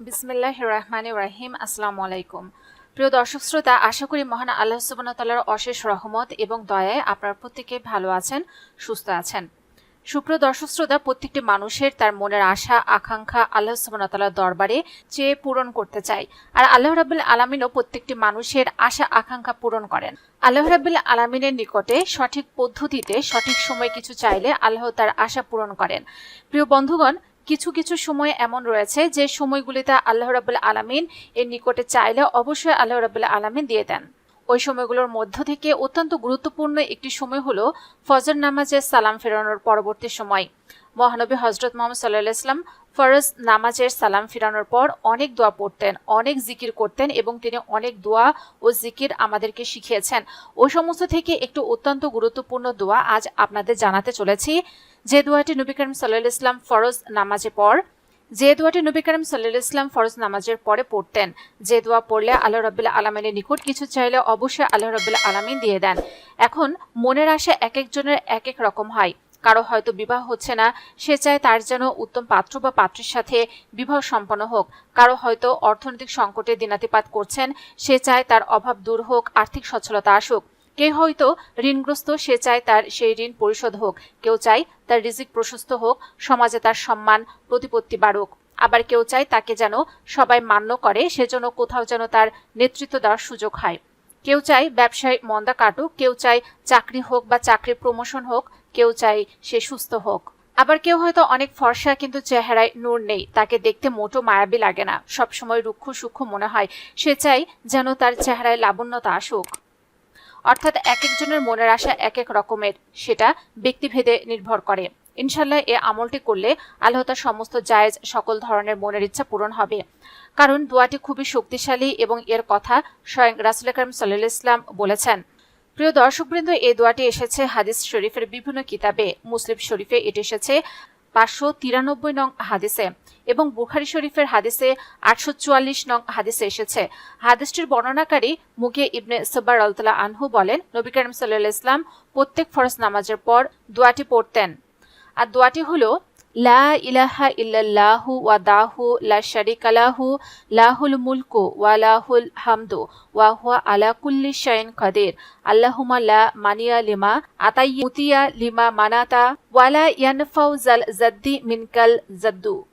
বিসমিল্লাহ রহমান রাহিম। আসসালামু আলাইকুম। প্রিয় দর্শক শ্রোতা, আশা করি মহান আল্লাহ সুবাহতাল্লাহর অশেষ রহমত এবং দয়ায় আপনার প্রত্যেকে ভালো আছেন, সুস্থ আছেন। সুপ্রিয় দর্শক শ্রোতা, প্রত্যেকটি মানুষের তার মনের আশা, আকাঙ্ক্ষা আল্লাহ সুবাহতাল্লাহর দরবারে চেয়ে পূরণ করতে চায়। আর আল্লাহ রাবুল আলমিনও প্রত্যেকটি মানুষের আশা, আকাঙ্ক্ষা পূরণ করেন। আল্লাহ রাবুল আলমিনের নিকটে সঠিক পদ্ধতিতে, সঠিক সময় কিছু চাইলে আল্লাহ তার আশা পূরণ করেন। প্রিয় বন্ধুগণ কিছু কিছু সময় এমন রয়েছে যে সময়গুলিতে আল্লাহ রাবুল আলমিন এর নিকটে চাইলে অবশ্যই আল্লাহ রাবুল আলমিন দিয়ে দেন। ওই সময়গুলোর মধ্য থেকে অত্যন্ত গুরুত্বপূর্ণ একটি সময় হলো ফজর নামাজের সালাম ফেরানোর পরবর্তী সময়। মহানবী হজরত মোহাম্মদ সাল্লাহ ইসলাম ফরজ নামাজের সালাম ফিরানোর পর অনেক দোয়া পড়তেন, অনেক জিকির করতেন এবং তিনি অনেক দোয়া ও জিকির আমাদেরকে শিখিয়েছেন। ওই সমস্ত থেকে একটু অত্যন্ত গুরুত্বপূর্ণ দোয়া আজ আপনাদের জানাতে চলেছি। যে দোয়াটি নবী করিম সাল্লাহ ইসলাম ফরজ নামাজের পর, যে দোয়াটি নবী করিম সাল্লাহ ইসলাম ফরজ নামাজের পরে পড়তেন, যে দোয়া পড়লে আল্লাহ রবিল্লা আলমিনের নিকট কিছু চাইলে অবশ্যই আল্লাহ রবিল্লা আলমিন দিয়ে দেন। এখন মনের আশা এক একজনের এক এক রকম হয়। কারও হয়তো বিবাহ হচ্ছে না, সে চায় তার যেন উত্তম পাত্র বা পাত্রের সাথে বিবাহ সম্পন্ন হোক। কারও হয়তো অর্থনৈতিক সংকটে দিনাতিপাত করছেন, সে চায় তার অভাব দূর হোক, আর্থিক সচ্ছলতা আসুক। কে হয়তো ঋণগ্রস্ত, সে চায় তার সেই ঋণ পরিশোধ হোক। কেউ চায় তার রিজিক প্রশস্ত হোক, সমাজে তার সম্মান, প্রতিপত্তি বাড়ুক। আবার কেউ চায় তাকে যেন সবাই মান্য করে সেজন্য কোথাও যেন তার নেতৃত্ব দেওয়ার সুযোগ হয়। কেউ চায় ব্যবসায় মন্দা কাটুক, কেউ চায় চাকরি হোক বা চাকরির প্রমোশন হোক কেউ চায় সে সুস্থ হোক। আবার কেউ হয়তো অনেক ফর্সা কিন্তু চেহারায় নূর নেই, তাকে দেখতে মোটো মায়াবী লাগে না। সবসময় রুক্ষ সূক্ষ্ম মনে হয়, সে চাই যেন তার চেহারায় লাবণ্যতা আসুক। অর্থাৎ এক একজনের মনের আশা এক এক রকমের, সেটা ব্যক্তিভেদে নির্ভর করে। ইনশাল্লাহ এ আমলটি করলে আল্লাহ তার সমস্ত জায়েজ সকল ধরনের মনের ইচ্ছা পূরণ হবে। কারণ দোয়াটি খুবই শক্তিশালী এবং এর কথা স্বয়ং রাসুল করিম সাল্লাহ ইসলাম বলেছেন। প্রিয় দর্শকবৃন্দ এই দোয়াটি এসেছে হাদিস শরীফের বিভিন্ন কিতাবে। মুসলিম শরীফে এটি এসেছে পাঁচশো তিরানব্বই নং হাদিসে এবং বুখারি শরীফের হাদিসে আটশো চুয়াল্লিশ নং হাদিসে এসেছে। হাদিসটির বর্ণনাকারী মুখে ইবনে সব্বার আলতলা আনহু বলেন, নবী করিম সাল্লাহ ইসলাম প্রত্যেক ফরজ নামাজের পর দোয়াটি পড়তেন। আর দোয়াটি হলো لا إله إلا الله وداه لا شريك له له الملك وله الحمد وهو على كل شيء قدير. اللهم لا مانيا لما أتي لما مناتا ولا ينفوز الزد الجد منك الجد.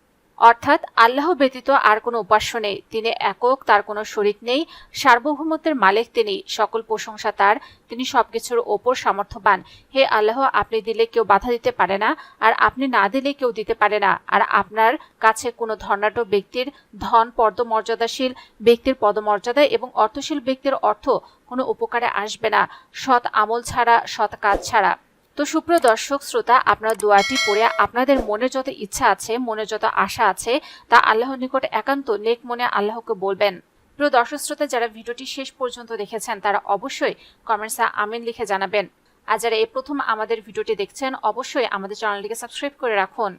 অর্থাৎ আল্লাহ ব্যতীত আর কোনো উপাস্য নেই। তিনি একক, তার কোনো শরিক নেই। সার্বভৌমত্বের মালিক তিনি, সকল প্রশংসা তার। তিনি সবকিছুর ওপর সামর্থ্যবান। হে আল্লাহ, আপনি দিলে কেউ বাধা দিতে পারে না, আর আপনি না দিলে কেউ দিতে পারে না। আর আপনার কাছে কোনো ধর্নাঢ্য ব্যক্তির ধন পদমর্যাদাশীল ব্যক্তির পদমর্যাদা এবং অর্থশীল ব্যক্তির অর্থ কোনো উপকারে আসবে না। সৎ আমল ছাড়া, সৎ কাজ ছাড়া। তো সুপ্রিয় দর্শক, শ্রোতা, আপনার দোয়াটি পড়ে আপনাদের মনে যত ইচ্ছা আছে, মনে যত আশা আছে, তা আল্লাহর নিকট একান্ত নেক মনে আল্লাহকে বলবেন। প্রিয় দর্শক, শ্রোতা, যারা ভিডিওটি শেষ পর্যন্ত দেখেছেন, তারা অবশ্যই কমেন্টসে আমিন লিখে জানাবেন। আর যারা এই প্রথম আমাদের ভিডিওটি দেখছেন, অবশ্যই আমাদের চ্যানেলটিকে সাবস্ক্রাইব করে রাখুন।